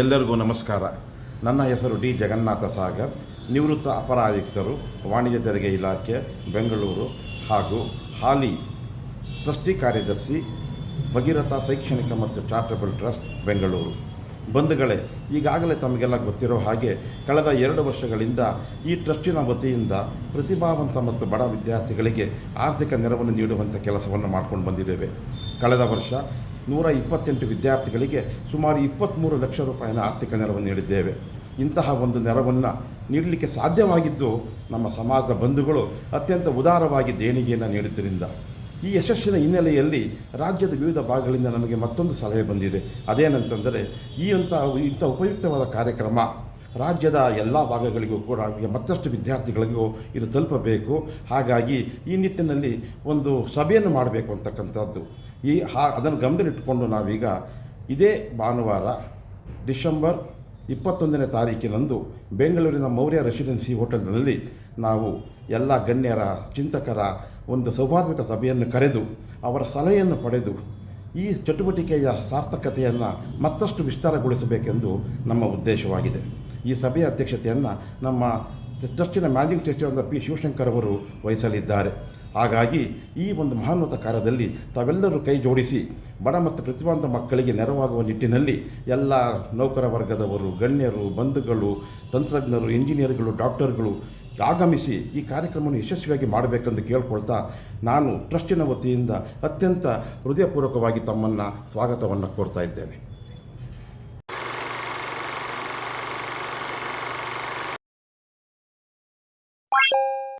ಎಲ್ಲರಿಗೂ ನಮಸ್ಕಾರ. ನನ್ನ ಹೆಸರು ಡಿ. ಜಗನ್ನಾಥ ಸಾಗರ್. ನಿವೃತ್ತ ಅಪರ ಆಯುಕ್ತರು ವಾಣಿಜ್ಯ ತೆರಿಗೆ ಇಲಾಖೆ, ಬೆಂಗಳೂರು ಹಾಗೂ ಹಾಲಿ ಟ್ರಸ್ಟಿ ಕಾರ್ಯದರ್ಶಿ ಭಗೀರಥ ಶೈಕ್ಷಣಿಕ ಮತ್ತು ಚಾರಿಟಬಲ್ ಟ್ರಸ್ಟ್, ಬೆಂಗಳೂರು. ಬಂಧುಗಳೇ, ಈಗಾಗಲೇ ತಮಗೆಲ್ಲ ಗೊತ್ತಿರೋ ಹಾಗೆ ಕಳೆದ ಎರಡು ವರ್ಷಗಳಿಂದ ಈ ಟ್ರಸ್ಟಿನ ವತಿಯಿಂದ ಪ್ರತಿಭಾವಂತ ಮತ್ತು ಬಡ ವಿದ್ಯಾರ್ಥಿಗಳಿಗೆ ಆರ್ಥಿಕ ನೆರವನ್ನು ನೀಡುವಂಥ ಕೆಲಸವನ್ನು ಮಾಡ್ಕೊಂಡು ಬಂದಿದ್ದೇವೆ. ಕಳೆದ ವರ್ಷ ನೂರ ಇಪ್ಪತ್ತೆಂಟು ವಿದ್ಯಾರ್ಥಿಗಳಿಗೆ ಸುಮಾರು ಇಪ್ಪತ್ತ್ಮೂರು ಲಕ್ಷ ರೂಪಾಯಿನ ಆರ್ಥಿಕ ನೆರವನ್ನು ನೀಡಿದ್ದೇವೆ. ಇಂತಹ ಒಂದು ನೆರವನ್ನು ನೀಡಲಿಕ್ಕೆ ಸಾಧ್ಯವಾಗಿದ್ದು ನಮ್ಮ ಸಮಾಜದ ಬಂಧುಗಳು ಅತ್ಯಂತ ಉದಾರವಾಗಿ ದೇಣಿಗೆಯನ್ನು ನೀಡಿದ್ದರಿಂದ. ಈ ಯಶಸ್ಸಿನ ಹಿನ್ನೆಲೆಯಲ್ಲಿ ರಾಜ್ಯದ ವಿವಿಧ ಭಾಗಗಳಿಂದ ನಮಗೆ ಮತ್ತೊಂದು ಸಲಹೆ ಬಂದಿದೆ. ಅದೇನಂತಂದರೆ ಈ ಅಂತಹ ಇಂಥ ಉಪಯುಕ್ತವಾದ ಕಾರ್ಯಕ್ರಮ ರಾಜ್ಯದ ಎಲ್ಲ ಭಾಗಗಳಿಗೂ ಕೂಡ ಮತ್ತಷ್ಟು ವಿದ್ಯಾರ್ಥಿಗಳಿಗೂ ಇದು ತಲುಪಬೇಕು. ಹಾಗಾಗಿ ಈ ನಿಟ್ಟಿನಲ್ಲಿ ಒಂದು ಸಭೆಯನ್ನು ಮಾಡಬೇಕು ಅಂತಕ್ಕಂಥದ್ದು. ಈ ಹಾ, ಅದನ್ನು ಗಮನದಲ್ಲಿಟ್ಟುಕೊಂಡು ನಾವೀಗ ಇದೇ ಭಾನುವಾರ ಡಿಸೆಂಬರ್ ಇಪ್ಪತ್ತೊಂದನೇ ತಾರೀಕಿನಂದು ಬೆಂಗಳೂರಿನ ಮೌರ್ಯ ರೆಸಿಡೆನ್ಸಿ ಹೋಟೆಲ್ನಲ್ಲಿ ನಾವು ಎಲ್ಲ ಗಣ್ಯರ, ಚಿಂತಕರ ಒಂದು ಸೌಹಾರ್ದಯುತ ಸಭೆಯನ್ನು ಕರೆದು ಅವರ ಸಲಹೆಯನ್ನು ಪಡೆದು ಈ ಚಟುವಟಿಕೆಯ ಸಾರ್ಥಕತೆಯನ್ನು ಮತ್ತಷ್ಟು ವಿಸ್ತಾರಗೊಳಿಸಬೇಕೆಂದು ನಮ್ಮ ಉದ್ದೇಶವಾಗಿದೆ. ಈ ಸಭೆಯ ಅಧ್ಯಕ್ಷತೆಯನ್ನು ನಮ್ಮ ಟ್ರಸ್ಟಿನ ಮ್ಯಾನೇಜಿಂಗ್ ಟ್ರಸ್ಟಿಯಾದ ಪಿ ಶಿವಶಂಕರ್ ಅವರು ವಹಿಸಲಿದ್ದಾರೆ. ಹಾಗಾಗಿ ಈ ಒಂದು ಮಹಾನ್ವತ ಕಾರ್ಯದಲ್ಲಿ ತಾವೆಲ್ಲರೂ ಕೈ ಜೋಡಿಸಿ ಬಡ ಮತ್ತು ಪ್ರತಿಭಾವಂತ ಮಕ್ಕಳಿಗೆ ನೆರವಾಗುವ ನಿಟ್ಟಿನಲ್ಲಿ ಎಲ್ಲ ನೌಕರ ವರ್ಗದವರು, ಗಣ್ಯರು, ಬಂಧುಗಳು, ತಂತ್ರಜ್ಞರು, ಇಂಜಿನಿಯರ್ಗಳು, ಡಾಕ್ಟರ್ಗಳು ಆಗಮಿಸಿ ಈ ಕಾರ್ಯಕ್ರಮವನ್ನು ಯಶಸ್ವಿಯಾಗಿ ಮಾಡಬೇಕೆಂದು ಕೇಳ್ಕೊಳ್ತಾ ನಾನು ಟ್ರಸ್ಟಿನ ವತಿಯಿಂದ ಅತ್ಯಂತ ಹೃದಯಪೂರ್ವಕವಾಗಿ ತಮ್ಮನ್ನು ಸ್ವಾಗತವನ್ನು ಕೋರ್ತಾ ಇದ್ದೇನೆ. you